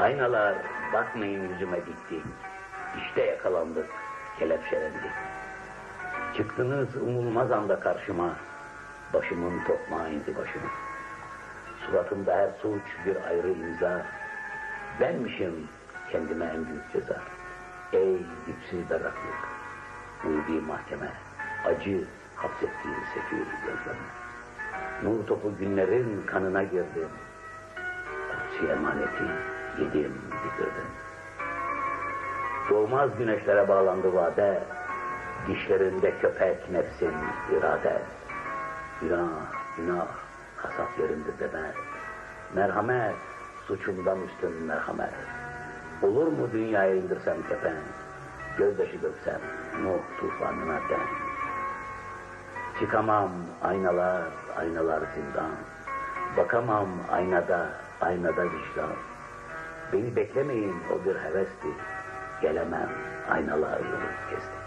Aynalar bakmayın yüzüme dikti. İşte yakalandık, kelepçelendik. Çıktınız umulmaz anda karşıma. Başımın tokmağı indi başıma. Suratımda her suç bir ayrı imza. Benmişim kendime en büyük ceza. Ey dipsiz berraklık, uyuduğu mahkeme, acı hapsettiğin sefir gözlerine. Nur topu günlerin kanına girdim. Kutsi emaneti yedim bitirdim. Doğmaz güneşlere bağlandı vade, dişlerinde köpek nefsin irade. Günah, günah, hasat yerinde deme. Merhamet, suçumdan üstün merhamet. Olur mu dünyaya indirsem kefen, gözyaşı döksem Nuh tufanına den. Çıkamam aynalar, aynalar zindan. Bakamam aynada, aynada vicdan. Beni beklemeyin o bir hevesti. Gelemem aynalar yolu kesti.